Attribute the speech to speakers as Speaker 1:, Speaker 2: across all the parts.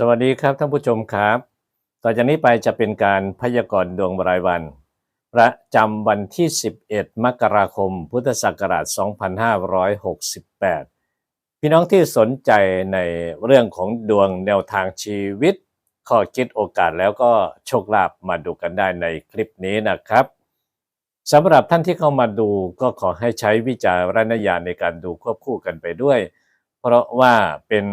Speaker 1: สวัสดีครับท่านผู้ชมครับ ต่อจากนี้ไปจะเป็นการพยากรณ์ดวงรายวัน ประจำวันที่ 11 มกราคม พุทธศักราช 2568 พี่น้องที่สนใจในเรื่องของดวงแนวทางชีวิต ข้อคิดโอกาสแล้วก็โชคลาภมาดูกันได้ในคลิปนี้นะครับสำหรับท่านที่เข้ามาดูก็ขอให้ใช้วิจารณญาณในการดูควบคู่กันไปด้วย เพราะว่าเป็น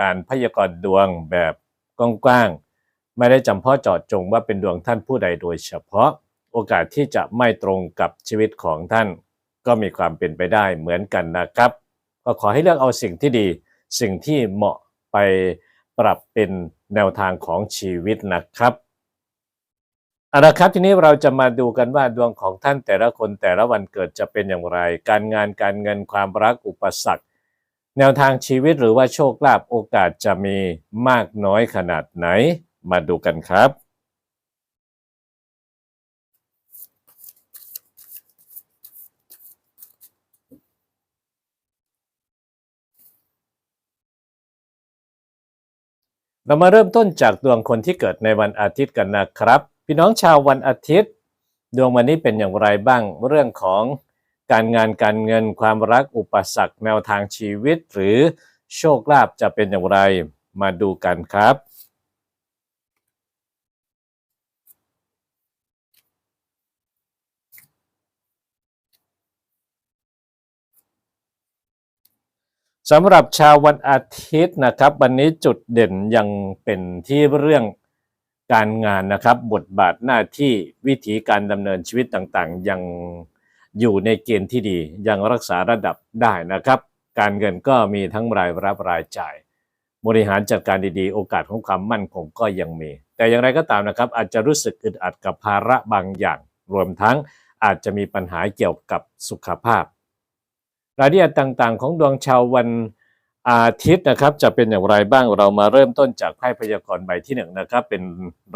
Speaker 1: การพยากรณ์ดวงแบบกว้างๆ ไม่ได้จำเพาะเจาะจงว่าเป็นดวงท่านผู้ใดโดยเฉพาะ โอกาสที่จะไม่ตรงกับชีวิตของท่าน ก็มีความเป็นไปได้เหมือนกันนะครับ ก็ขอให้เลือกเอาสิ่งที่ดี สิ่งที่เหมาะไปปรับเป็นแนวทางของชีวิตนะครับเอาละครับทีนี้เราจะมาดูกันว่าดวงของท่านแต่ละคนแต่ละวันเกิดจะเป็นอย่างไร การงานการเงินความรักอุปสรรค แนวทางชีวิตหรือว่าโชคลาภโอกาสจะมีมากน้อยขนาดไหน มาดูกันครับ เรามาเริ่มต้นจากดวงคนที่เกิดในวันอาทิตย์กันนะครับ พี่น้องชาววันอาทิตย์ ดวงวันนี้เป็นอย่างไรบ้างเรื่องของ การงานการเงินความรักอุปสรรคแนวทางชีวิต หรือโชคลาภจะเป็นอย่างไรมาดูกันครับ สำหรับชาววันอาทิตย์นะครับ วันนี้จุดเด่นยังเป็นที่เรื่องการงานนะครับ บทบาทหน้าที่วิธีการดำเนินชีวิตต่างๆ ยัง อยู่ในเกณฑ์ที่ดียังรักษาระดับได้นะครับ การเงินก็มีทั้งรายรับรายจ่าย บริหารจัดการดีๆ โอกาสของความมั่นคงก็ยังมี แต่อย่างไรก็ตามนะครับ อาจจะรู้สึกอึดอัดกับภาระบางอย่าง รวมทั้งอาจจะมีปัญหาเกี่ยวกับสุขภาพ รายละเอียดต่างๆ ของดวงชาววันอาทิตย์นะครับจะเป็นอย่างไรบ้างเรามาเริ่มต้นจากไพ่พยากรณ์ใบที่หนึ่งนะครับเป็น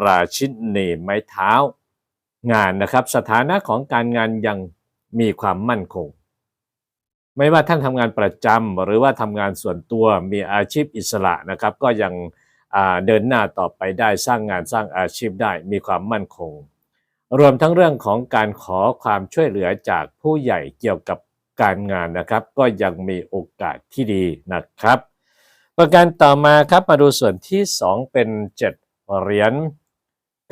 Speaker 1: ราชินีไม้เท้า งานนะครับ สถานะของการงานยัง มีความมั่นคง ไม่ว่าท่านทำงานประจำหรือว่าทำงานส่วนตัวมีอาชีพอิสระนะครับ ก็ยังเดินหน้าต่อไปได้สร้างงานสร้างอาชีพได้มีความมั่นคง รวมทั้งเรื่องของการขอความช่วยเหลือจากผู้ใหญ่เกี่ยวกับการงานนะครับ ก็ยังมีโอกาสที่ดีนะครับ ประการต่อมาครับมาดูส่วนที่ 2 เป็น 7 เหรียญ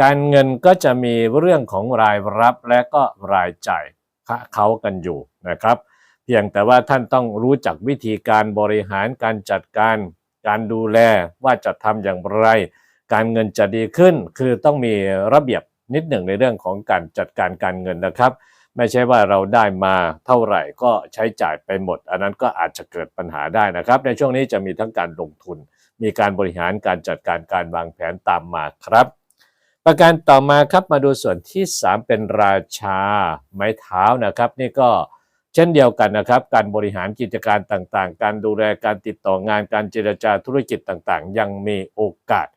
Speaker 1: การเงินก็จะมีเรื่องของรายรับและก็รายจ่าย เขากันอยู่นะครับ เพียงแต่ว่าท่านต้องรู้จักวิธีการบริหารการจัดการ การดูแลว่าจะทำอย่างไร การเงินจะดีขึ้น คือต้องมีระเบียบนิดหนึ่งในเรื่องของการจัดการการเงินนะครับ ไม่ใช่ว่าเราได้มาเท่าไหร่ก็ใช้จ่ายไปหมด อันนั้นก็อาจจะเกิดปัญหาได้นะครับ ในช่วงนี้จะมีทั้งการลงทุน มีการบริหารการจัดการการวางแผนตามมาครับ ประการต่อมาครับมาดูส่วนที่ 3 เป็นราชา ไม้เท้านะครับ นี่ก็เช่นเดียวกันนะครับ การบริหารกิจการต่างๆ การดูแลการติดต่องานการเจรจาธุรกิจต่างๆ ยังมีโอกาส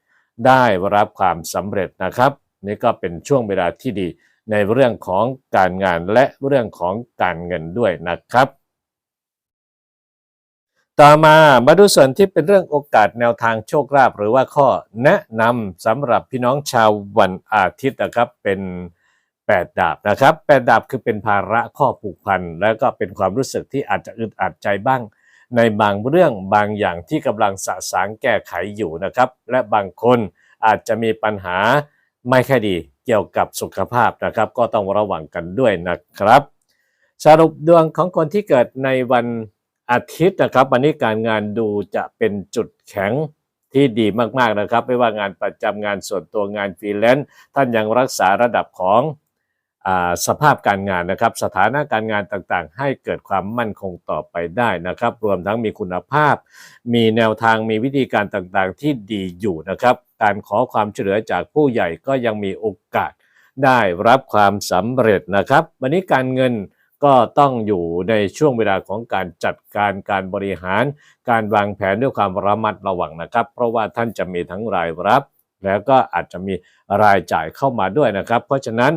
Speaker 1: ได้รับความสำเร็จนะครับ นี่ก็เป็นช่วงเวลาที่ดีในเรื่องของการงานและเรื่องของการเงินด้วยนะครับ ต่อมามาดูส่วนที่เป็นเรื่องโอกาสแนวทางโชคลาภหรือว่าข้อแนะนำสำหรับพี่น้องชาววันอาทิตย์นะครับเป็น8ดาบนะครับ8ดาบคือเป็นภาระข้อผูกพัน แล้วก็เป็นความรู้สึกที่อาจจะอึดอัดใจบ้าง ในบางเรื่องบางอย่างที่กำลังสะสางแก้ไขอยู่นะครับ และบางคนอาจจะมีปัญหาไม่ค่อยดีเกี่ยวกับสุขภาพนะครับ ก็ต้องระวังกันด้วยนะครับ สรุปดวงของคนที่เกิดในวัน อาทิตย์นะครับวันนี้การงานดูจะเป็นจุดแข็งที่ดีมากๆนะครับ ไม่ว่างานประจำงานส่วนตัวงานฟรีแลนซ์ท่านยังรักษาระดับของอสภาพการงานนะครับ สถานะการงานต่างๆ ให้เกิดความมั่นคงต่อไปได้นะครับ รวมทั้งมีคุณภาพ มีแนวทางมีวิธีการต่างๆ ที่ดีอยู่นะครับ การขอความช่วยเหลือจากผู้ใหญ่ก็ยังมีโอกาสได้รับความสำเร็จนะครับ วันนี้การเงิน ก็ต้องอยู่ในช่วงเวลาของการจัดการการบริหาร การวางแผนด้วยความระมัดระวังนะครับ เพราะว่าท่านจะมีทั้งรายรับ แล้วก็อาจจะมีรายจ่ายเข้ามาด้วยนะครับ เพราะฉะนั้น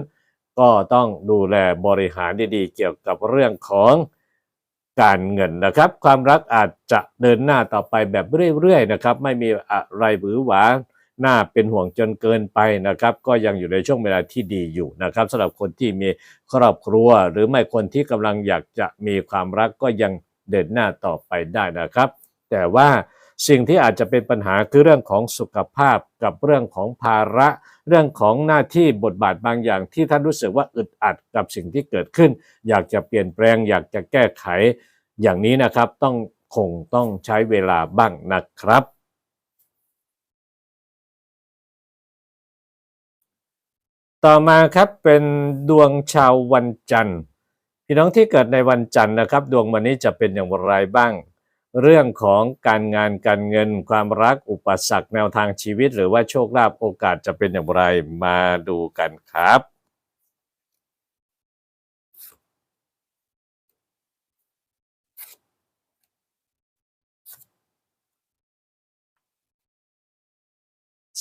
Speaker 1: ก็ต้องดูแลบริหารดีๆ เกี่ยวกับเรื่องของการเงินนะครับ ความรักอาจจะเดินหน้าต่อไปแบบเรื่อยๆนะครับ ไม่มีอะไรหวือหวา น้าเป็นห่วงจนเกินไปนะครับ ก็ยังอยู่ในช่วงเวลาที่ดีอยู่นะครับสำหรับคนที่มีครอบครัว หรือไม่คนที่กำลังอยากจะมีความรักก็ยังเดินหน้าต่อไปได้นะครับ แต่ว่าสิ่งที่อาจจะเป็นปัญหาคือเรื่องของสุขภาพกับเรื่องของภาระ เรื่องของหน้าที่บทบาทบางอย่าง ที่ท่านรู้สึกว่าอึดอัดกับสิ่งที่เกิดขึ้น อยากจะเปลี่ยนแปลง อยากจะแก้ไข อย่างนี้นะครับต้องคงต้องใช้เวลาบ้างนะครับ ต่อมาครับเป็นดวงชาววันจันทร์พี่น้องที่เกิดในวันจันทร์นะครับ ดวงวันนี้จะเป็นอย่างไรบ้าง เรื่องของการงานการเงิน ความรักอุปสรรคแนวทางชีวิต หรือว่าโชคลาภโอกาสจะเป็นอย่างไรมาดูกันครับ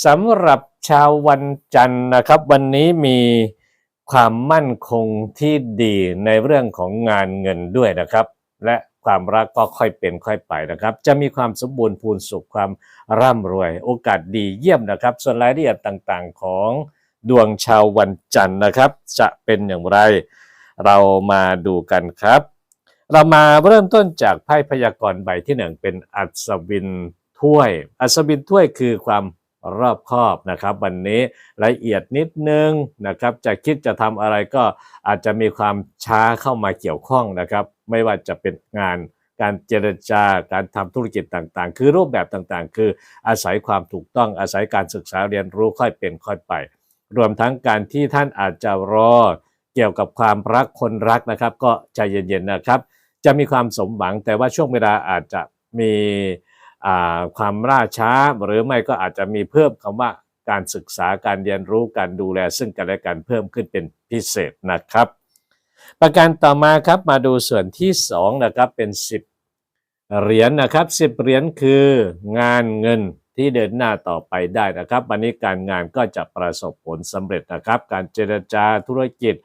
Speaker 1: สำหรับ ชาววันจันทร์นะครับ วันนี้มีความมั่นคงที่ดีในเรื่องของงานเงินด้วยนะครับ และความรักก็ค่อยเป็นค่อยไปนะครับ จะมีความสมบูรณ์พูนสุขความร่ำรวย โอกาสดีเยี่ยมนะครับ ส่วนรายละเอียดต่างๆของดวงชาววันจันทร์นะครับ จะเป็นอย่างไร เรามาดูกันครับ เรามาเริ่มต้นจากไพ่พยากรณ์ใบที่หนึ่งเป็นอัศวินถ้วย อัศวินถ้วยคือความ รอบคอบนะครับวันนี้ละเอียดนิดนึงนะครับจะคิดจะทำอะไรก็อาจจะมีความช้าเข้ามาเกี่ยวข้องนะครับ ไม่ว่าจะเป็นงานการเจรจาการทำธุรกิจต่างๆ คือรูปแบบต่างๆ คืออาศัยความถูกต้องอาศัยการศึกษาเรียนรู้ค่อยเป็นค่อยไป รวมทั้งการที่ท่านอาจจะรอเกี่ยวกับความรักคนรักนะครับ ก็ใจเย็นๆนะครับ จะมีความสมหวังแต่ว่าช่วงเวลาอาจจะมี ความล่าช้าหรือไม่ก็อาจจะมีเพิ่มคำว่าการศึกษาการเรียนรู้การดูแลซึ่งกันและกันเพิ่มขึ้นเป็นพิเศษนะครับ ประการต่อมาครับมาดูส่วนที่2นะครับเป็น 10 เหรียญนนะครับ 10 เหรียญคืองานเงินที่เดินหน้าต่อไปได้นะครับ วันนี้การงานก็จะประสบผลสำเร็จนะครับ การเจรจาธุรกิจ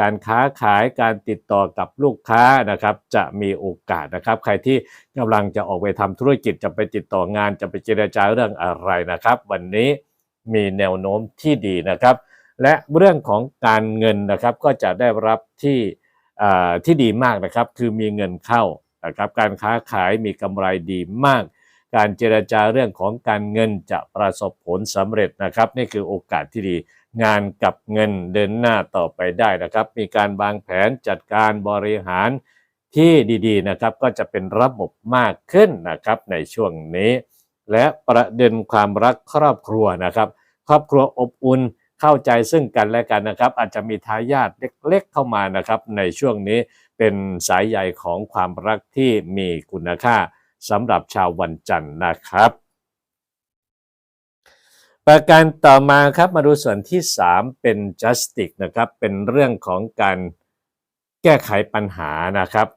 Speaker 1: การค้าขายการติดต่อกับลูกค้านะครับ จะมีโอกาสนะครับ ใครที่กำลังจะออกไปทำธุรกิจจะไปติดต่องานจะไปเจรจาเรื่องอะไรนะครับ วันนี้มีแนวโน้มที่ดีนะครับ และเรื่องของการเงินนะครับก็จะได้รับที่ที่ดีมากนะครับ คือมีเงินเข้านะครับการค้าขายมีกำไรดีมาก การเจรจาเรื่องของการเงินจะประสบผลสำเร็จนะครับ นี่คือโอกาสที่ดี งานกับเงินเดินหน้าต่อไปได้นะครับ มีการวางแผนจัดการบริหารที่ดีๆนะครับ ก็จะเป็นระบบมากขึ้นนะครับในช่วงนี้ และประเด็นความรักครอบครัวนะครับ ครอบครัวอบอุ่นเข้าใจซึ่งกันและกันนะครับ อาจจะมีทายาทเล็กๆเข้ามานะครับ ในช่วงนี้เป็นสายใยของความรักที่มีคุณค่าสำหรับชาววันจันทร์นะครับ ประการต่อมาครับมาดูส่วนที่ 3 เป็น justice นะครับเป็นเรื่องของการแก้ไขปัญหานะครับ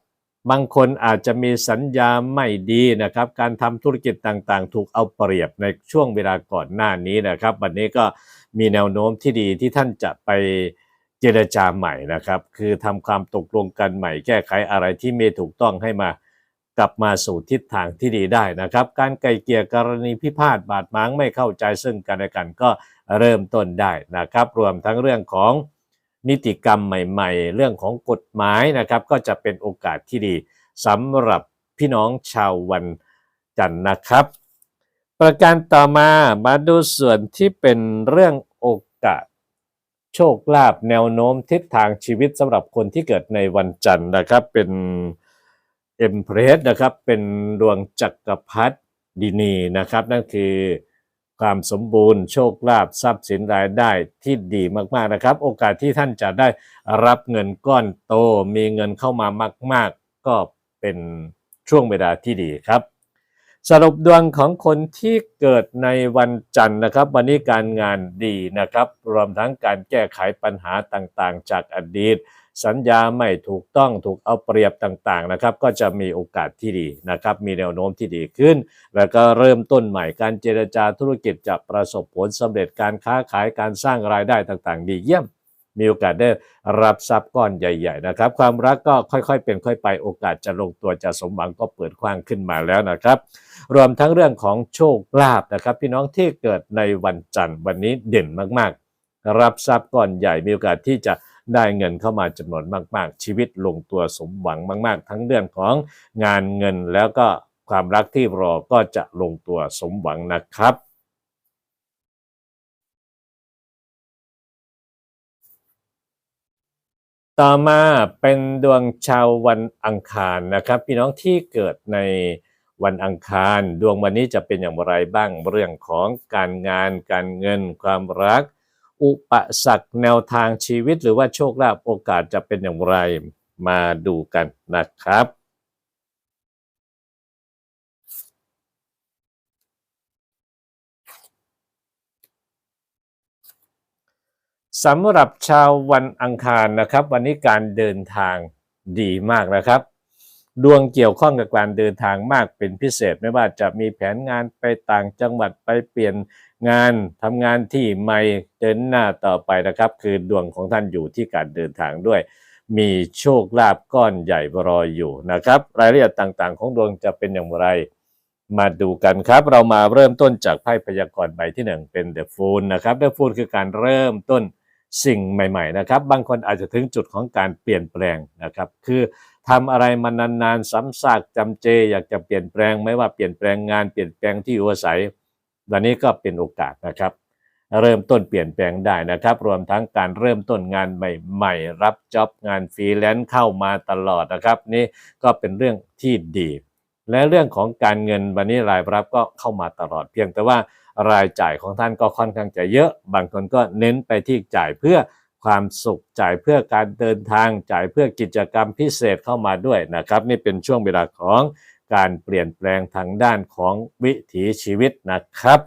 Speaker 1: บางคนอาจจะมีสัญญาไม่ดีนะครับ การทำธุรกิจต่างๆ ถูกเอาเปรียบในช่วงเวลาก่อนหน้านี้นะครับ วันนี้ก็มีแนวโน้มที่ดีที่ท่านจะไปเจรจาใหม่นะครับ คือทำความตกลงกันใหม่ แก้ไขอะไรที่ไม่ถูกต้องให้มา กลับมาสู่ทิศทางที่ดีได้นะครับ การไกลเกลี่ยกรณีพิพาทบาดหมางไม่เข้าใจซึ่งกันและกันก็เริ่มต้นได้นะครับ รวมทั้งเรื่องของนิติกรรมใหม่ๆ เรื่องของกฎหมายนะครับ ก็จะเป็นโอกาสที่ดีสำหรับพี่น้องชาววันจันทร์นะครับ ประการต่อมามาดูส่วนที่เป็นเรื่องโอกาสโชคลาภแนวโน้มทิศทางชีวิตสำหรับคนที่เกิดในวันจันทร์นะครับ เป็น เอ็มเพรสนะครับเป็นดวงจักรพรรดินีนะครับ นั่นคือความสมบูรณ์โชคลาภทรัพย์สินรายได้ที่ดีมากๆนะครับ โอกาสที่ท่านจะได้รับเงินก้อนโตมีเงินเข้ามามาก ๆ ก็เป็นช่วงเวลาที่ดีครับ สรุปดวงของคนที่เกิดในวันจันทร์นะครับ วันนี้การงานดีนะครับ รวมทั้งการแก้ไขปัญหาต่างๆ จากอดีต สัญญาไม่ถูกต้องถูกเอาเปรียบต่างๆนะครับ ก็จะมีโอกาสที่ดีนะครับ มีแนวโน้มที่ดีขึ้น แล้วก็เริ่มต้นใหม่การเจรจาธุรกิจจะประสบผลสำเร็จการค้าขายการสร้างรายได้ต่างๆ ดีเยี่ยม มีโอกาสได้รับทรัพย์ก้อนใหญ่ ๆ นะครับ ความรักก็ค่อยๆ เป็นค่อยไปโอกาสจะลงตัวจะสมหวังก็เปิดกว้างขึ้นมาแล้วนะครับ รวมทั้งเรื่องของโชคลาภนะครับ พี่น้องที่เกิดในวันจันทร์วันนี้เด่นมากๆ รับทรัพย์ก้อนใหญ่มีโอกาสที่จะ ได้เงินเข้ามาจำนวนมาก ๆ ชีวิตลงตัวสมหวังมาก ๆ ทั้งเรื่องของงานเงินแล้วก็ความรักที่รอก็จะลงตัวสมหวังนะครับต่อมาเป็นดวงชาววันอังคารนะครับ พี่น้องที่เกิดในวันอังคาร ดวงวันนี้จะเป็นอย่างไรบ้างเรื่องของการงานการเงินความรัก อุปสรรคแนวทางชีวิตหรือว่าโชคลาภโอกาสจะเป็นอย่างไรมาดูกันนะครับ สำหรับชาววันอังคารนะครับ วันนี้การเดินทางดีมากนะครับ ดวงเกี่ยวข้องกับการเดินทางมากเป็นพิเศษไม่ว่าจะมีแผนงานไปต่างจังหวัดไปเปลี่ยนงานทำงานที่ใหม่เดินหน้าต่อไปนะครับ คือดวงของท่านอยู่ที่การเดินทางด้วย มีโชคลาภก้อนใหญ่รออยู่นะครับ รายละเอียดต่างๆ ของดวงจะเป็นอย่างไร มาดูกันครับ เรามาเริ่มต้นจากไพ่พยากรณ์ใบที่หนึ่งเป็น The Fool นะครับ The Fool คือการเริ่มต้นสิ่งใหม่ ๆ นะครับ บางคนอาจจะถึงจุดของการเปลี่ยนแปลงนะครับ คือ ทำอะไรมานานๆซ้ำซากจำเจ อยากจะเปลี่ยนแปลงไม่ว่าเปลี่ยนแปลงงานเปลี่ยนแปลงที่อยู่อาศัยวันนี้ก็เป็นโอกาสนะครับ เริ่มต้นเปลี่ยนแปลงได้นะครับ รวมทั้งการเริ่มต้นงานใหม่ๆ รับจ็อบงานฟรีแลนซ์เข้ามาตลอดนะครับ นี่ก็เป็นเรื่องที่ดี และเรื่องของการเงินวันนี้รายรับก็เข้ามาตลอด เพียงแต่ว่ารายจ่ายของท่านก็ค่อนข้างจะเยอะ บางคนก็เน้นไปที่จ่ายเพื่อ ความสุข จ่ายเพื่อการเดินทาง จ่ายเพื่อกิจกรรมพิเศษเข้ามาด้วยนะครับนี่เป็นช่วงเวลาของการเปลี่ยนแปลงทางด้านของวิถีชีวิตนะครับ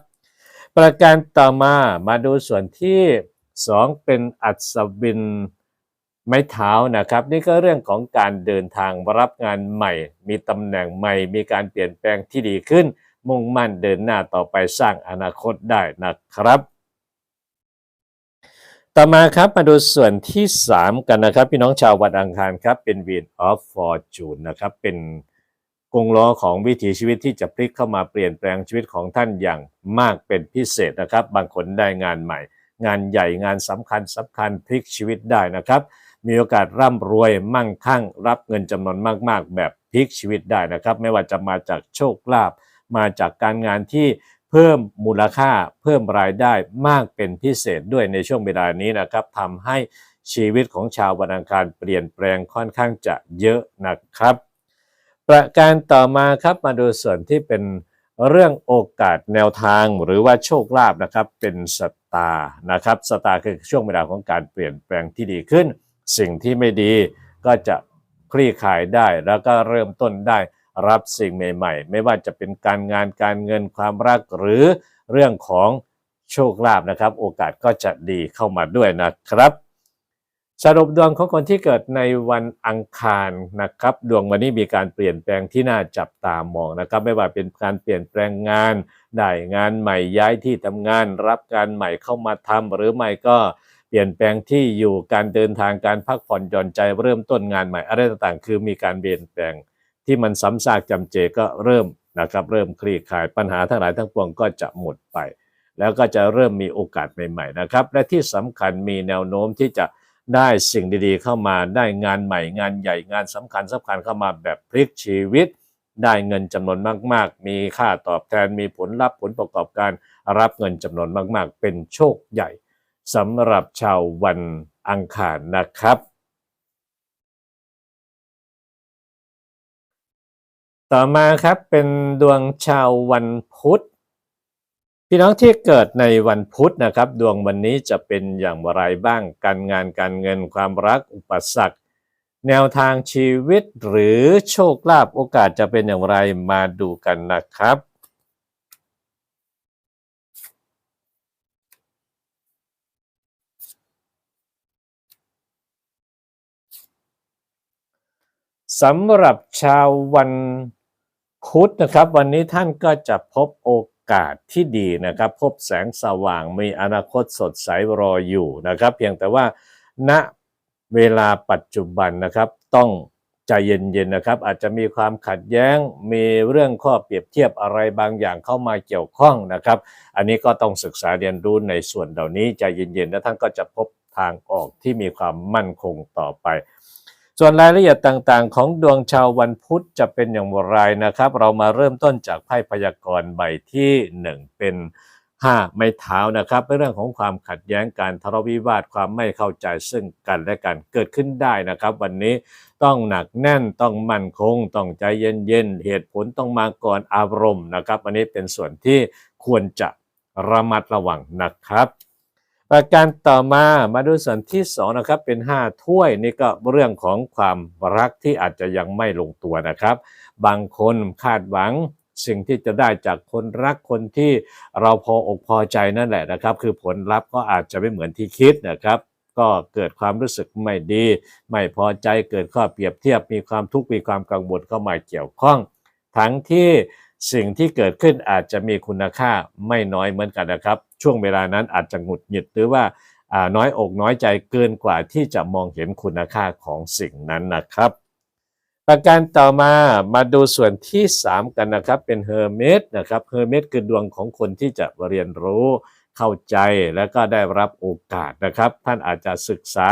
Speaker 1: ประการต่อมามาดูส่วนที่ 2 เป็นอัศวินไม้เท้านะครับ นี่ก็เรื่องของการเดินทางรับงานใหม่ มีตำแหน่งใหม่ มีการเปลี่ยนแปลงที่ดีขึ้น มุ่งมั่นเดินหน้าต่อไปสร้างอนาคตได้นะครับ ต่อมาครับมาดูส่วนที่ 3 กันนะครับ พี่น้องชาววันอังคารครับเป็น Wheel of Fortune นะครับ เป็นกงล้อของวิถีชีวิตที่จะพลิกเข้ามาเปลี่ยนแปลงชีวิตของท่านอย่างมากเป็นพิเศษนะครับ บางคนได้งานใหม่ งานใหญ่งานสำคัญสำคัญพลิกชีวิตได้นะครับ มีโอกาสร่ำรวยมั่งคั่ง รับเงินจำนวนมาก ๆ แบบพลิกชีวิตได้นะครับ ไม่ว่าจะมาจากโชคลาภมาจากการงานที่ เพิ่มมูลค่าเพิ่มรายได้มากเป็นพิเศษด้วยในช่วงเวลานี้นะครับทำให้ชีวิตของชาววันอังคารเปลี่ยนแปลงค่อนข้างจะเยอะนะครับ ประการต่อมาครับมาดูส่วนที่เป็นเรื่องโอกาสแนวทางหรือว่าโชคลาภนะครับเป็นสตาร์นะครับสตาร์คือช่วงเวลาของการเปลี่ยนแปลงที่ดีขึ้น สิ่งที่ไม่ดีก็จะคลี่คลายได้แล้วก็เริ่มต้นได้ รับสิ่งใหม่ ๆ ไม่ว่าจะเป็นการงานการเงินความรักหรือเรื่องของโชคลาภนะครับ โอกาสก็จะดีเข้ามาด้วยนะครับ สรุปดวงของคนที่เกิดในวันอังคารนะครับ ดวงวันนี้มีการเปลี่ยนแปลงที่น่าจับตามองนะครับ ไม่ว่าเป็นการเปลี่ยนแปลงงานได้งานใหม่ย้ายที่ทำงาน รับการใหม่เข้ามาทำหรือไม่ก็เปลี่ยนแปลงที่อยู่การเดินทางการพักผ่อนหย่อนใจเริ่มต้นงานใหม่อะไรต่างๆ คือมีการเปลี่ยนแปลง ที่มันซ้ำซากจำเจก็เริ่มนะครับเริ่มคลี่คลายปัญหาทั้งหลายทั้งปวงก็จะหมดไป แล้วก็จะเริ่มมีโอกาสใหม่ๆนะครับ และที่สำคัญมีแนวโน้มที่จะได้สิ่งดีๆ เข้ามาได้งานใหม่งานใหญ่งานสำคัญสำคัญเข้ามาแบบพลิกชีวิต ได้เงินจำนวนมากๆ มีค่าตอบแทนมีผลลัพธ์ผลประกอบการรับเงินจำนวนมากๆ เป็นโชคใหญ่สำหรับชาววันอังคารนะครับ ต่อมาครับเป็นดวงชาววันพุธ พี่น้องที่เกิดในวันพุธนะครับ ดวงวันนี้จะเป็นอย่างไรบ้างการงานการเงินความรักอุปสรรค แนวทางชีวิตหรือโชคลาภโอกาสจะเป็นอย่างไรมาดูกันนะครับสำหรับชาววัน พุธนะครับวันนี้ท่านก็จะพบโอกาสที่ดีนะครับ พบแสงสว่างมีอนาคตสดใสรออยู่นะครับ เพียงแต่ว่าณเวลาปัจจุบันนะครับ ต้องใจเย็นๆนะครับ อาจจะมีความขัดแย้งมีเรื่องข้อเปรียบเทียบอะไรบางอย่างเข้ามาเกี่ยวข้องนะครับ อันนี้ก็ต้องศึกษาเรียนรู้ในส่วนเหล่านี้ใจเย็นๆ แล้วท่านก็จะพบทางออกที่มีความมั่นคงต่อไป ส่วนรายละเอียดต่างๆ ของดวงชาววันพุธจะเป็นอย่างไรนะครับ เรามาเริ่มต้นจากไพ่พยากรณ์ใบที่ 1 เป็น 5 ไม้เท้านะครับเป็นเรื่องของความขัดแย้งการทะเลาะวิวาทความไม่เข้าใจซึ่งกันและกันเกิดขึ้นได้นะครับ วันนี้ต้องหนักแน่นต้องมั่นคง ต้องใจเย็นๆเหตุผลต้องมาก่อนอารมณ์นะครับ อันนี้เป็นส่วนที่ควรจะระมัดระวังนะครับ ประการต่อมามาดูส่วนที่สองนะครับเป็น 5 ถ้วยนี่ก็เรื่องของความรักที่อาจจะยังไม่ลงตัวนะครับ บางคนคาดหวังสิ่งที่จะได้จากคนรักคนที่เราพออกพอใจนั่นแหละนะครับ คือผลลัพธ์ก็อาจจะไม่เหมือนที่คิดนะครับ ก็เกิดความรู้สึกไม่ดี ไม่พอใจเกิดข้อเปรียบเทียบมีความทุกข์มีความกังวลเข้ามาเกี่ยวข้อง ทั้งที่ สิ่งที่เกิดขึ้นอาจจะมีคุณค่าไม่น้อยเหมือนกันนะครับ ช่วงเวลานั้นอาจจะหงุดหงิดหรือว่าน้อยอกน้อยใจเกินกว่าที่จะมองเห็นคุณค่าของสิ่งนั้นนะครับ ประการต่อมามาดูส่วนที่ 3 กันนะครับ เป็นเฮอร์เมสนะครับเฮอร์เมสคือดวงของคนที่จะเรียนรู้เข้าใจและก็ได้รับโอกาสนะครับ ท่านอาจจะศึกษา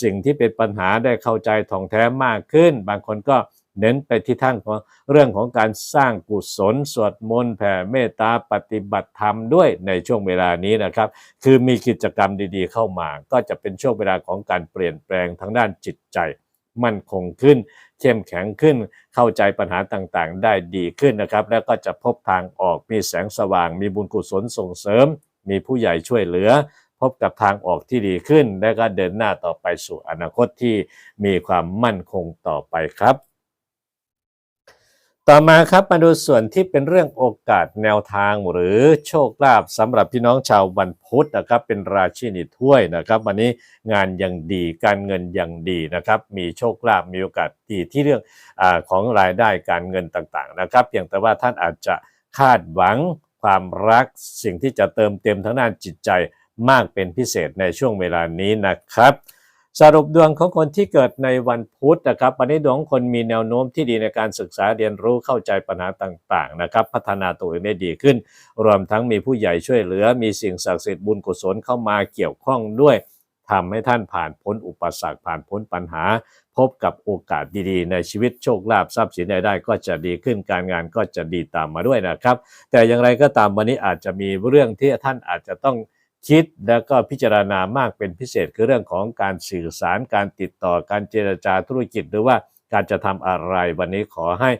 Speaker 1: สิ่งที่เป็นปัญหาได้เข้าใจท่องแท้มากขึ้น บางคนก็ เน้นไปที่ท่านของเรื่องของการสร้างกุศลสวดมนต์แผ่เมตตาปฏิบัติธรรมด้วยในช่วงเวลานี้นะครับ คือมีกิจกรรมดีๆเข้ามา ก็จะเป็นช่วงเวลาของการเปลี่ยนแปลงทางด้านจิตใจมั่นคงขึ้น เข้มแข็งขึ้น เข้าใจปัญหาต่างๆ ได้ดีขึ้นนะครับ แล้วก็จะพบทางออก มีแสงสว่าง มีบุญกุศลส่งเสริม มีผู้ใหญ่ช่วยเหลือ พบกับทางออกที่ดีขึ้น และก็เดินหน้าต่อไปสู่อนาคตที่มีความมั่นคงต่อไปครับ ต่อมาครับมาดูส่วนที่เป็นเรื่องโอกาสแนวทางหรือโชคลาภสำหรับพี่น้องชาววันพุธนะครับเป็นราชินีถ้วยนะครับ วันนี้งานยังดีการเงินยังดีนะครับ มีโชคลาภมีโอกาสดีที่เรื่องอของรายได้การเงินต่างๆนะครับเพียงแต่ว่าท่านอาจจะคาดหวังความรักสิ่งที่จะเติมเต็มทั้งด้านจิตใจมากเป็นพิเศษในช่วงเวลานี้นะครับ สรุปดวงของคนที่เกิดในวันพุธนะครับวันนี้ดวงคนมีแนวโน้มที่ดีในการศึกษาเรียนรู้เข้าใจปัญหาต่างๆนะครับ พัฒนาตัวเองได้ดีขึ้น รวมทั้งมีผู้ใหญ่ช่วยเหลือ มีสิ่งศักดิ์สิทธิ์บุญกุศลเข้ามาเกี่ยวข้องด้วยทำให้ท่านผ่านพ้นอุปสรรคผ่านพ้นปัญหา พบกับโอกาสดีๆ ในชีวิตโชคลาภทรัพย์สินใดๆก็จะดีขึ้นการงานก็จะดีตามมาด้วยนะครับ แต่อย่างไรก็ตามวันนี้อาจจะมีเรื่องที่ท่านอาจจะต้อง คิดแล้วก็พิจารณามากเป็นพิเศษคือเรื่องของการสื่อสารการติดต่อการเจรจาธุรกิจหรือว่าการจะทำอะไรวันนี้ขอให้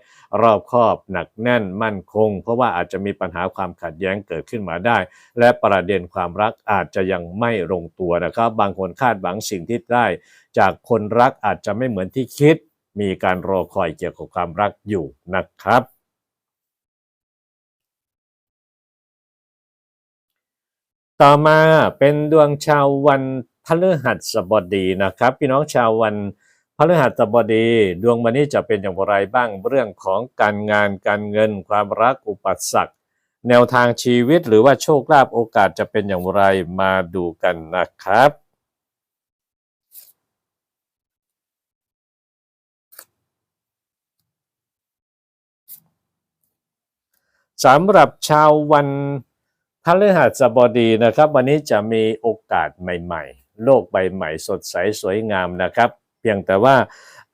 Speaker 1: รอบคอบหนักแน่นมั่นคง เพราะว่าอาจจะมีปัญหาความขัดแย้งเกิดขึ้นมาได้ และประเด็นความรักอาจจะยังไม่ลงตัวนะครับ บางคนคาดหวังสิ่งที่ได้ จากคนรักอาจจะไม่เหมือนที่คิด มีการรอคอยเกี่ยวกับความรักอยู่นะครับ ต่อมาเป็นดวงชาววันพฤหัสบดีนะครับ พี่น้องชาววันพฤหัสบดี ดวงวันนี้จะเป็นอย่างไรบ้างเรื่องของการงานการเงิน ความรักอุปสรรคแนวทางชีวิตหรือว่าโชคลาภโอกาสจะเป็นอย่างไรมาดูกันนะครับ สำหรับชาววัน ฤหัสบดีนะครับ วันนี้จะมีโอกาสใหม่ ๆ โลกใบใหม่สดใสสวยงามนะครับ เพียงแต่ว่า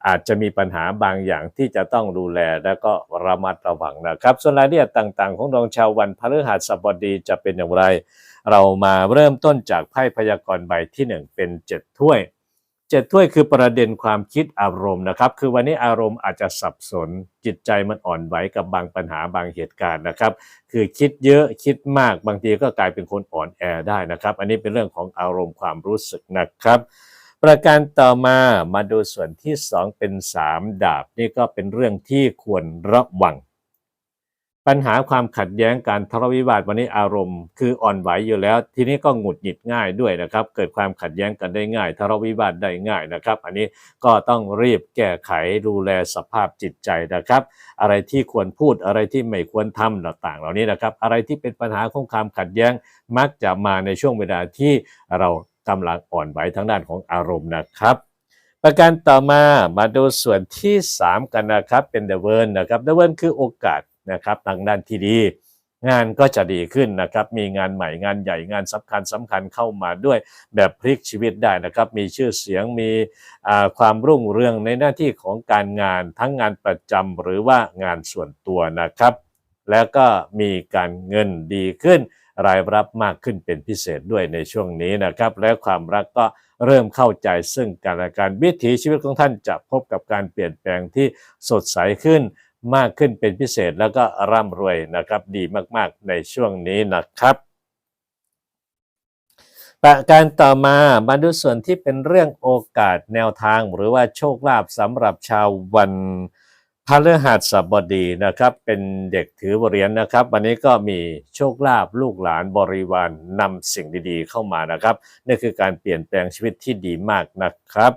Speaker 1: อาจจะมีปัญหาบางอย่างที่จะต้องดูแลและก็ระมัดระวังนะครับ ส่วนรายละเอียดต่างๆ ของดวงชาววันพฤหัสบดีจะเป็นอย่างไร เรามาเริ่มต้นจากไพ่พยากรณ์ใบที่หนึ่งเป็นเจ็ดถ้วย จ็ดถ้วยคือประเด็นความคิดอารมณ์นะครับ คือวันนี้อารมณ์อาจจะสับสน จิตใจมันอ่อนไหวกับบางปัญหาบางเหตุการณ์นะครับ คือคิดเยอะคิดมากบางทีก็กลายเป็นคนอ่อนแอได้นะครับ อันนี้เป็นเรื่องของอารมณ์ความรู้สึกนะครับ ประการต่อมามาดูส่วนที่สองเป็นสามดาบนี่ก็เป็นเรื่องที่ควรระวัง ปัญหาความขัดแย้งการทะเลาะวิวาทวันนี้อารมณ์คืออ่อนไหวอยู่แล้ว ทีนี้ก็หงุดหงิดง่ายด้วยนะครับ เกิดความขัดแย้งกันได้ง่ายทะเลาะวิวาทได้ง่ายนะครับ อันนี้ก็ต้องรีบแก้ไขดูแลสภาพจิตใจนะครับ อะไรที่ควรพูดอะไรที่ไม่ควรทำต่างๆ เหล่านี้นะครับ อะไรที่เป็นปัญหาของความขัดแย้งมักจะมาในช่วงเวลาที่เรากำลังอ่อนไหวทางด้านของอารมณ์นะครับประการต่อมามาดูส่วนที่ 3 กันนะครับเป็น The w o r d นะครับ The w o r d คือโอกาส นะครับทางด้านที่ดี งานก็จะดีขึ้นนะครับ มีงานใหม่งานใหญ่งานสำคัญสำคัญเข้ามาด้วยแบบพลิกชีวิตได้นะครับ มีชื่อเสียงมีความรุ่งเรืองในหน้าที่ของการงานทั้งงานประจำหรือว่างานส่วนตัวนะครับ แล้วก็มีการเงินดีขึ้นรายรับมากขึ้นเป็นพิเศษด้วยในช่วงนี้นะครับ และความรักก็เริ่มเข้าใจซึ่งกันและกันวิถีชีวิตของท่านจะพบกับการเปลี่ยนแปลงที่สดใสขึ้น มากขึ้นเป็นพิเศษแล้วก็ร่ำรวยนะครับดีมากๆในช่วงนี้นะครับประการต่อมามาดูส่วนที่เป็นเรื่องโอกาสแนวทางหรือว่าโชคลาภสำหรับชาววันพฤหัสบดีนะครับ เป็นเด็กถือบริยนนะครับ วันนี้ก็มีโชคลาภลูกหลานบริวารนนำสิ่งดีๆเข้ามานะครับนี่คือการเปลี่ยนแปลงชีวิตที่ดีมากนะครับ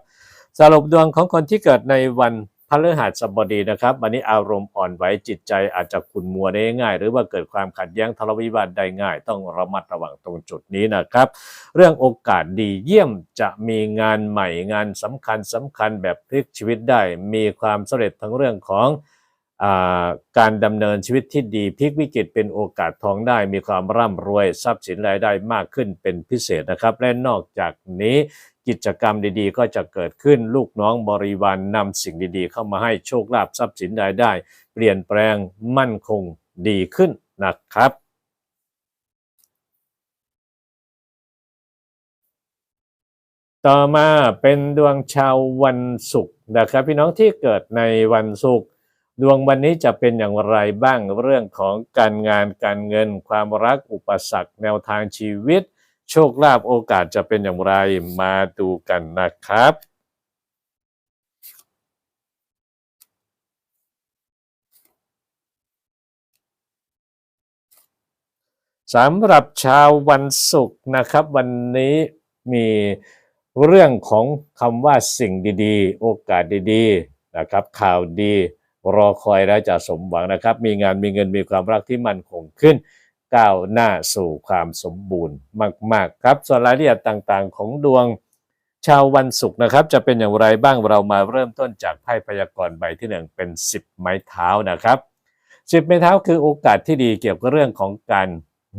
Speaker 1: สรุปดวงของคนที่เกิดในวันพ พฤหัสบดีนะครับวันนี้อารมณ์อ่อนไหวจิตใจอาจจะขุ่นมัวได้ง่าย หรือว่าเกิดความขัดแย้งทะเลาะวิวาทได้ง่าย ต้องระมัดระวังตรงจุดนี้นะครับ เรื่องโอกาสดีเยี่ยมจะมีงานใหม่งานสำคัญสำคัญแบบพลิกชีวิตได้ มีความสำเร็จทั้งเรื่องของการดำเนินชีวิตที่ดีพลิกวิกฤตเป็นโอกาสทองได้ มีความร่ำรวยทรัพย์สินรายได้มากขึ้นเป็นพิเศษนะครับ และนอกจากนี้ กิจกรรมดีๆ ก็จะเกิดขึ้นลูกน้องบริวารนนำสิ่งดีๆ เข้ามาให้โชคลาภทรัพย์สินรายได้ เปลี่ยนแปลงมั่นคงดีขึ้นนะครับต่อมาเป็นดวงชาววันศุกร์นะครับ พี่น้องที่เกิดในวันศุกร์ดวงวันนี้จะเป็นอย่างไรบ้างเรื่องของการงานการเงิน ความรักอุปสรรค แนวทางชีวิต โชคลาภโอกาสจะเป็นอย่างไรมาดูกันนะครับ สำหรับชาววันศุกร์นะครับ วันนี้มีเรื่องของคำว่าสิ่งดีๆ โอกาสดีๆนะครับ ข่าวดีรอคอยแล้วจะสมหวังนะครับ มีงานมีเงินมีความรักที่มั่นคงขึ้น ก้าวหน้าสู่ความสมบูรณ์มาก ๆ ครับส่วนรายละเอียดต่างๆ ของดวงชาววันศุกร์นะครับ จะเป็นอย่างไรบ้างเรามาเริ่มต้นจากไพ่พยากรณ์ใบที่หนึ่งเป็น 10 ไม้เท้านะครับ10ไม้เท้าคือโอกาสที่ดีเกี่ยวกับเรื่องของการ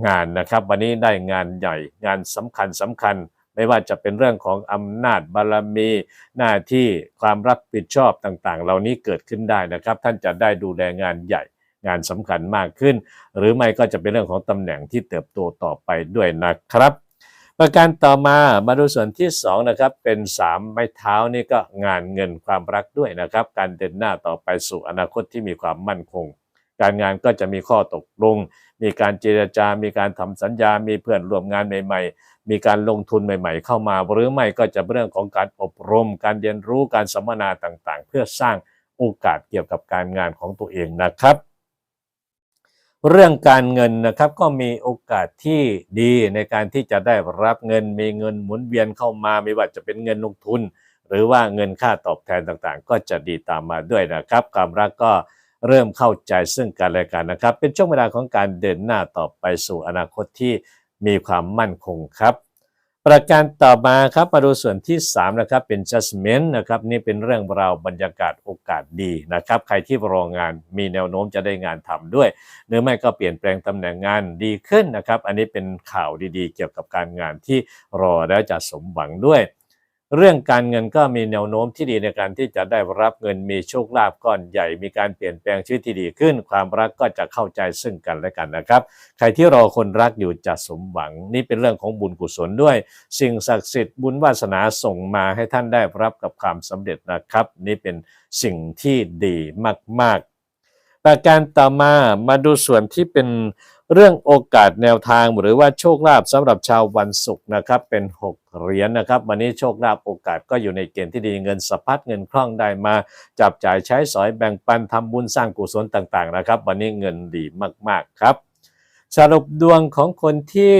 Speaker 1: งานนะครับ วันนี้ได้งานใหญ่งานสำคัญสำคัญ ไม่ว่าจะเป็นเรื่องของอำนาจบารมี หน้าที่ความรับผิดชอบต่างๆ เหล่านี้เกิดขึ้นได้นะครับ ท่านจะได้ดูแลงานใหญ่ งานสำคัญมากขึ้น หรือไม่ก็จะเป็นเรื่องของตำแหน่งที่เติบโตต่อไปด้วยนะครับ ประการต่อมามาดูส่วนที่2นะครับเป็น 3 ไม้เท้านี่ก็งานเงินความรักด้วยนะครับ การเดินหน้าต่อไปสู่อนาคตที่มีความมั่นคงการงานก็จะมีข้อตกลง มีการเจรจา มีการทำสัญญา มีเพื่อนร่วมงานใหม่ ๆ มีการลงทุนใหม่ ๆ เข้ามา หรือไม่ก็จะเป็นเรื่องของการอบรม การเรียนรู้ การสัมมนาต่างๆ เพื่อสร้างโอกาสเกี่ยวกับการงานของตัวเองนะครับ เรื่องการเงินนะครับก็มีโอกาสที่ดีในการที่จะได้รับเงินมีเงินหมุนเวียนเข้ามาไม่ว่าจะเป็นเงินลงทุน หรือว่าเงินค่าตอบแทนต่างๆ ก็จะดีตามมาด้วยนะครับความรักก็เริ่มเข้าใจซึ่งกันและกันนะครับ เป็นช่วงเวลาของการเดินหน้าต่อไปสู่อนาคตที่มีความมั่นคงครับ ประการต่อมาครับมาดูส่วนที่3นะครับเป็น judgment นะครับนี่เป็นเรื่องราวบรรยากาศโอกาสดีนะครับใครที่รองานมีแนวโน้มจะได้งานทำด้วย หรือไม่ก็เปลี่ยนแปลงตำแหน่งงานดีขึ้นนะครับ อันนี้เป็นข่าวดีๆ เกี่ยวกับการงานที่รอแล้วจะสมหวังด้วย เรื่องการเงินก็มีแนวโน้มที่ดีในการที่จะได้รับเงินมีโชคลาภก้อนใหญ่ มีการเปลี่ยนแปลงชีวิตที่ดีขึ้น ความรักก็จะเข้าใจซึ่งกันและกันนะครับ ใครที่รอคนรักอยู่จะสมหวัง นี่เป็นเรื่องของบุญกุศลด้วย สิ่งศักดิ์สิทธิ์บุญวาสนาส่งมาให้ท่านได้รับกับความสำเร็จนะครับ นี่เป็นสิ่งที่ดีมาก ๆ ประการต่อมามาดูส่วนที่เป็น เรื่องโอกาสแนวทางหรือว่าโชคลาภสำหรับชาววันศุกร์นะครับเป็น 6 เหรียญนนะครับ วันนี้โชคลาภโอกาสก็อยู่ในเกณฑ์ที่ดีเงินสะพัดเงินคล่องได้มา จับจ่ายใช้สอยแบ่งปันทำบุญสร้างกุศลต่างๆนะครับ วันนี้เงินดีมากๆครับ สรุปดวงของคนที่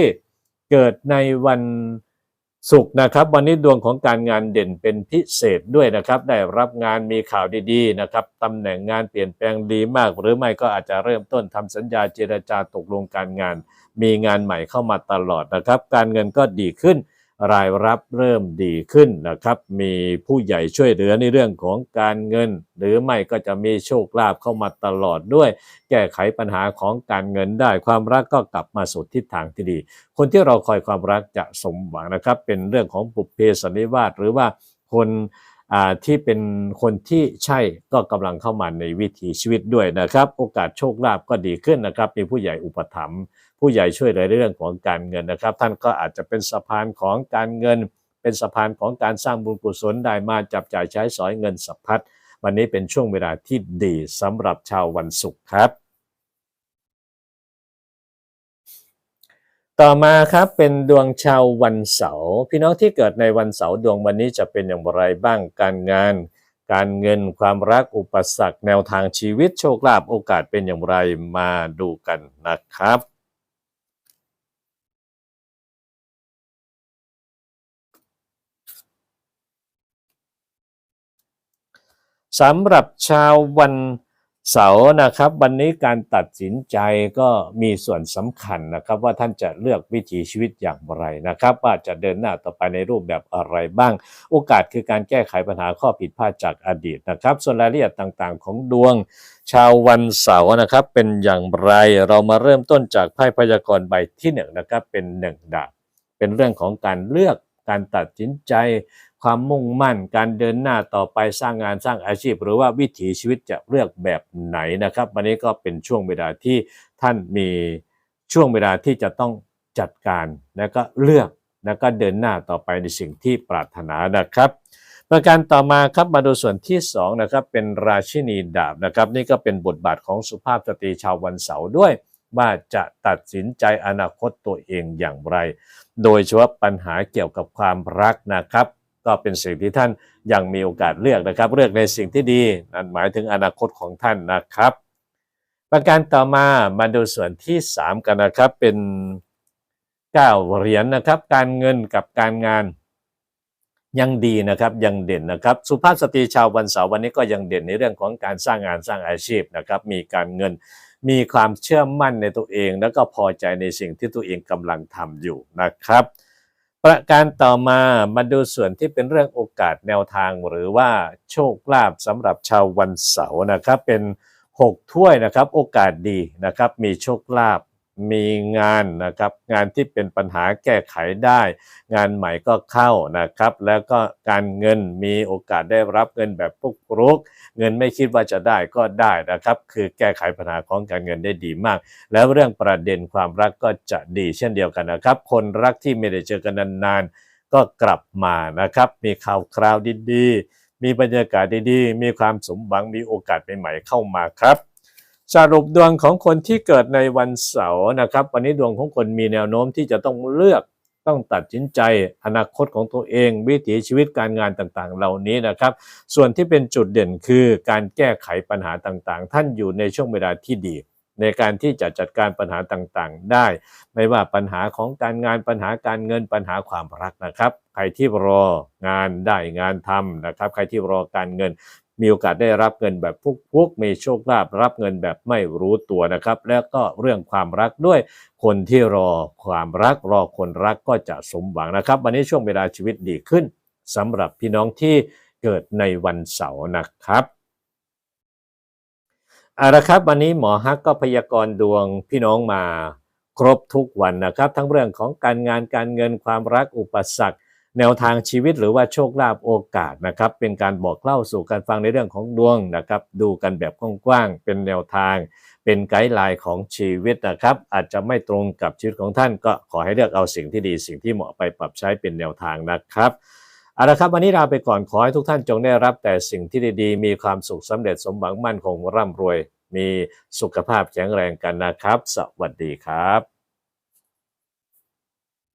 Speaker 1: เกิดในวัน สุขนะครับ วันนี้ดวงของการงานเด่นเป็นพิเศษด้วยนะครับ ได้รับงานมีข่าวดีๆนะครับตำแหน่งงานเปลี่ยนแปลงดีมาก หรือไม่ก็อาจจะเริ่มต้นทำสัญญาเจรจาตกลงการงาน มีงานใหม่เข้ามาตลอดนะครับ การเงินก็ดีขึ้น รายรับเริ่มดีขึ้นนะครับ มีผู้ใหญ่ช่วยเหลือในเรื่องของการเงิน หรือไม่ก็จะมีโชคลาภเข้ามาตลอดด้วย แก้ไขปัญหาของการเงินได้ ความรักก็กลับมาสู่ทิศทางที่ดี คนที่เราคอยความรักจะสมหวังนะครับ เป็นเรื่องของปุเพสันนิวาสหรือว่าคนอ่าที่เป็นคนที่ใช่ก็กำลังเข้ามาในวิถีชีวิตด้วยนะครับ โอกาสโชคลาภก็ดีขึ้นนะครับ มีผู้ใหญ่อุปถัมภ์ ผู้ใหญ่ช่วยเหลือในเรื่องของการเงินนะครับ ท่านก็อาจจะเป็นสะพานของการเงิน เป็นสะพานของการสร้างบุญกุศลได้มาจับจ่ายใช้สอยเงินสัพพัดวันนี้เป็นช่วงเวลาที่ดีสำหรับชาววันศุกร์ครับ ต่อมาครับเป็นดวงชาววันเสาร์พี่น้องที่เกิดในวันเสาร์ดวงวันนี้จะเป็นอย่างไรบ้างการงาน การเงินความรักอุปสรรค แนวทางชีวิตโชคลาภโอกาสเป็นอย่างไรมาดูกันนะครับ สำหรับชาววันเสาร์นะครับ วันนี้การตัดสินใจก็มีส่วนสำคัญนะครับ ว่าท่านจะเลือกวิถีชีวิตอย่างไรนะครับ ว่าจะเดินหน้าต่อไปในรูปแบบอะไรบ้าง โอกาสคือการแก้ไขปัญหาข้อผิดพลาดจากอดีตนะครับ ส่วนรายละเอียดต่างๆ ของดวง ชาววันเสาร์นะครับ เป็นอย่างไรเรามาเริ่มต้นจากไพ่พยากรณ์ใบที่หนึ่งนะครับเป็นหนึ่งดาบเป็นเรื่องของการเลือกการตัดสินใจ ความมุ่งมั่นการเดินหน้าต่อไปสร้างงานสร้างอาชีพ หรือว่าวิถีชีวิตจะเลือกแบบไหนนะครับ วันนี้ก็เป็นช่วงเวลาที่ท่านมีช่วงเวลาที่จะต้องจัดการแล้วก็เลือกแล้วก็เดินหน้าต่อไปในสิ่งที่ปรารถนานะครับ ประการต่อมาครับมาดูส่วนที่สองนะครับเป็นราชินีดาบนะครับ นี่ก็เป็นบทบาทของสุภาพสตรีชาววันเสาร์ด้วยว่าจะตัดสินใจอนาคตตัวเองอย่างไร โดยเฉพาะปัญหาเกี่ยวกับความรักนะครับ ก็เป็นสิ่งที่ท่านยังมีโอกาสเลือกนะครับ เลือกในสิ่งที่ดีนั่นหมายถึงอนาคตของท่านนะครับ ประการต่อมามาดูส่วนที่ 3 กันนะครับเป็น9เหรียญนะครับ การเงินกับการงานยังดีนะครับยังเด่นนะครับ สุภาพสตรีชาววันเสาร์วันนี้ก็ยังเด่นในเรื่องของการสร้างงานสร้างอาชีพนะครับ มีการเงินมีความเชื่อมั่นในตัวเอง แล้วก็พอใจในสิ่งที่ตัวเองกำลังทำอยู่นะครับ ประการต่อมามาดูส่วนที่เป็นเรื่องโอกาสแนวทางหรือว่าโชคลาภสำหรับชาววันเสาร์นะครับ เป็น 6 ถ้วยนะครับ โอกาสดีนะครับ มีโชคลาภ มีงานนะครับงานที่เป็นปัญหาแก้ไขได้ งานใหม่ก็เข้านะครับ แล้วก็การเงินมีโอกาสได้รับเงินแบบปุกรุก เงินไม่คิดว่าจะได้ก็ได้นะครับ คือแก้ไขปัญหาของการเงินได้ดีมาก แล้วเรื่องประเด็นความรักก็จะดีเช่นเดียวกันนะครับ คนรักที่ไม่ได้เจอกันนานๆก็กลับมานะครับ มีข่าวคราวดีๆมีบรรยากาศดีๆมีความสมหวังมีโอกาสใหม่ๆเข้ามาครับ สรุปดวงของคนที่เกิดในวันเสาร์นะครับ วันนี้ดวงของคนมีแนวโน้มที่จะต้องเลือกต้องตัดสินใจอนาคตของตัวเอง วิถีชีวิตการงานต่างๆ เหล่านี้นะครับ ส่วนที่เป็นจุดเด่นคือการแก้ไขปัญหาต่างๆ ท่านอยู่ในช่วงเวลาที่ดี ในการที่จะจัดการปัญหาต่างๆ ได้ ไม่ว่าปัญหาของการงานปัญหาการเงินปัญหาความรักนะครับ ใครที่รองานได้งานทำนะครับ ใครที่รอการเงินมีโอกาสได้รับเงินแบบฟุกๆ มีโชคลาภรับเงินแบบไม่รู้ตัวนะครับ แล้วก็เรื่องความรักด้วย คนที่รอความรักรอคนรักก็จะสมหวังนะครับ วันนี้ช่วงเวลาชีวิตดีขึ้นสำหรับพี่น้องที่เกิดในวันเสาร์นะครับ เอาละครับ วันนี้หมอฮักก็พยากรณ์ดวงพี่น้องมาครบทุกวันนะครับ ทั้งเรื่องของการงานการเงินความรักอุปสรรค แนวทางชีวิตหรือว่าโชคลาภโอกาสนะครับ เป็นการบอกเล่าสู่การฟังในเรื่องของดวงนะครับ ดูกันแบบกว้างๆเป็นแนวทาง เป็นไกด์ไลน์ของชีวิตนะครับ อาจจะไม่ตรงกับชีวิตของท่านก็ขอให้เลือกเอาสิ่งที่ดีสิ่งที่เหมาะไปปรับใช้เป็นแนวทางนะครับ เอาละครับวันนี้ลาไปก่อนขอให้ทุกท่านจงได้รับแต่สิ่งที่ดีๆ มีความสุขสำเร็จสมหวังมั่นคงร่ำรวย มีสุขภาพแข็งแรงกันนะครับ สวัสดีครับ